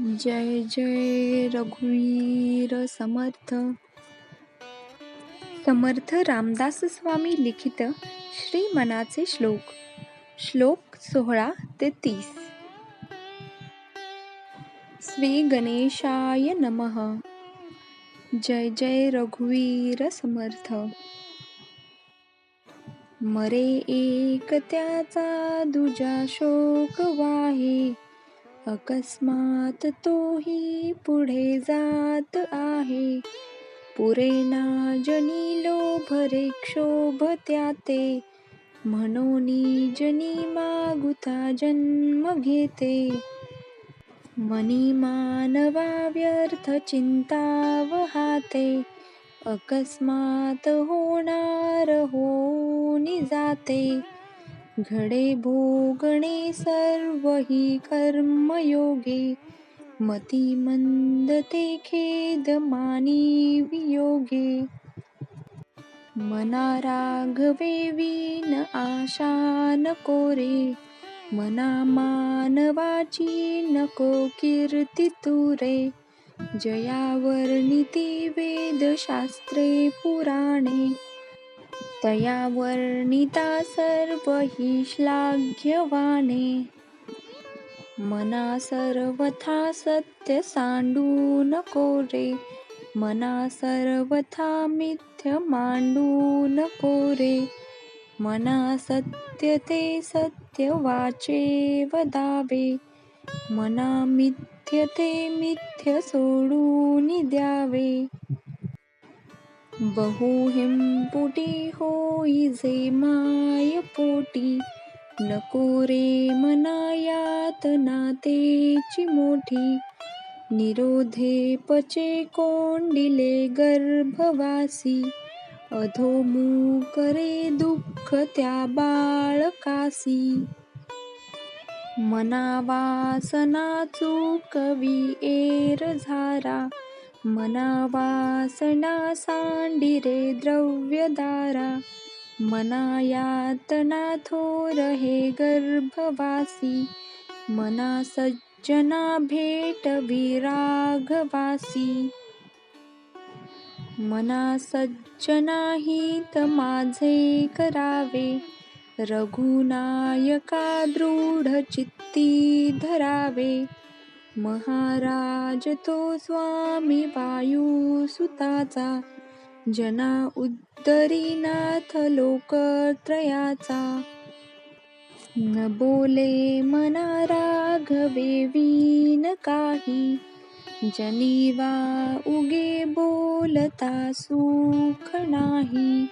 जय जय रघुवीर समर्थ. समर्थ रामदास स्वामी लिखित श्री मनाचे श्लोक. श्लोक सोहळा ते तीस. श्री गणेशाय नमः. जय जय रघुवीर समर्थ. मरे एक त्याचा दुजा शोक वाहे. अकस्मात तोही पुढे जात आहे. पुरेना जनी लोभरे क्षोभ त्याते. म्हणून जनी मागुता जन्म घेते. मनी मानवा व्यर्थ चिंता वहाते अकस्मात होणार होनी जाते. घडे भोगणे सर्व ही कर्मयोगे. मती मंद ते खेद मानी वियोगे. मना राघवे विन आशा नको रे. मना मानवाची नको कीर्ती तुरे जयावर्णिती वेदशास्त्रे पुराणे. तया वर्णिता सर्व हि श्लाघ्यवाने मना सर्वथा सत्य सांडू नको रे. मना सर्वथा मिथ्य मांडू नको रे. मना सत्य ते सत्य वाचे वदावे मना मिथ्य ते मिथ्य सोडून द्यावे. बहु हिंपुटी होई जे माय पोटी. नको रे मनायात नातेची मोठी. निरोधे पचे कोंडिले गर्भवासी. अधोमू करे दुःख त्या बाळकासी. मनावासना चूकवी एर मनावासना मना वासना सांडिरे द्रव्यदारा मना थोर हे गर्भवासी. मना सज्जना भेट विराघवासी मना सज्जना हित माझे करावे. रघुनायका दृढ चित्ती धरावे. महाराज तो स्वामी वायू सुताचा जना उद्धरीनाथ लोकत्रयाचा. न बोले मना राघवे वीन काही जनीवा उगे बोलता सुख नाही.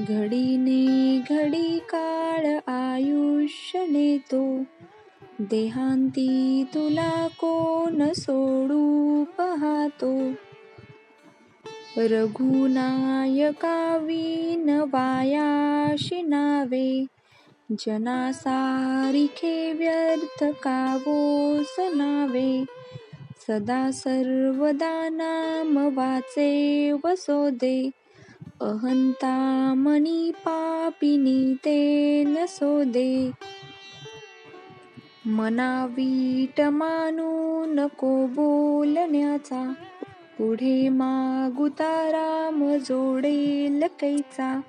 घडीने घडी काळ आयुष्य नेतो देहांती तुला कोण सोडू पाहतो? रघुनायका विन वायाशी नावे जनासारिखे व्यर्थ कावो सनावे सदा सर्वदा नाम वाचे वसोदे अहंता मनी पापिनी ते नसोदे मनावीट मानू नको बोलण्याचा पुढे मागुताराम जोडेल कैचा.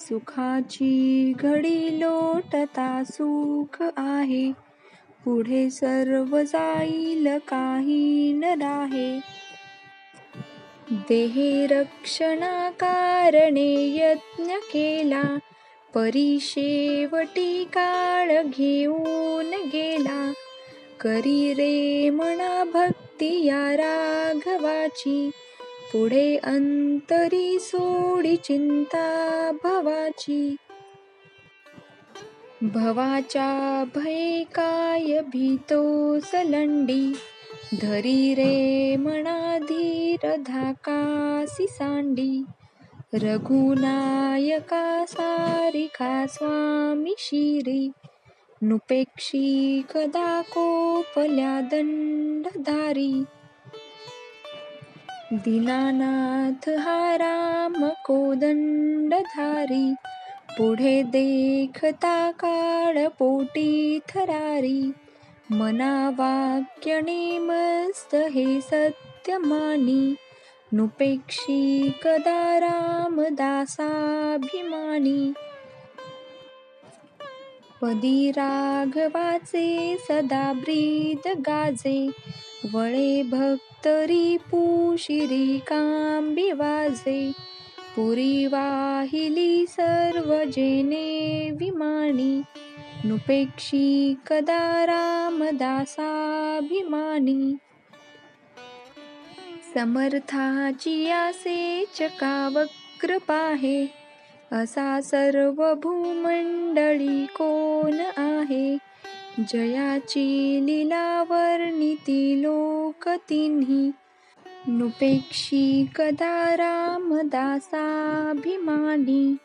सुखाची घडी लोटता सुख आहे पुढे सर्व जाईल काही न राहे. देहे रक्षणा कारणे यज्ञ केला परिशेवटी काळ घेऊन गेला. करी रे म्हणा भक्ती या राघवाची. पुढे अंतरी सोडी चिंता भवाची. भवाच्या भय काय भीतो सलंडी. धरी रे म्हणा धीर धाकासी सांडी. रघुनायका सारिका स्वामी शिरी. नुपेक्षी कदा कोपल्या दंडधारी. दीनानाथ हा राम कोदंडधारी पुढे देखता काळ पोटी थरारी. मना वाक्य मस्त हे सत्य मानी. नुपेक्षी कदा रामदासाभिमानी। पदी राघवाचे सदा ब्रीद गाजे। वळे भक्त रिपू शिरी वाजे। पुरी वाहिली सर्व जेने विमानी। नुपेक्षी कदा रामदासाभिमानी। समर्थाची आसे चकावक्र पाहे असा सर्व भूमंडळी कोण आहे? जयाची लीला वर्णिती लोक तिन्ही. नुपेक्षी कदा रामदासाभिमानी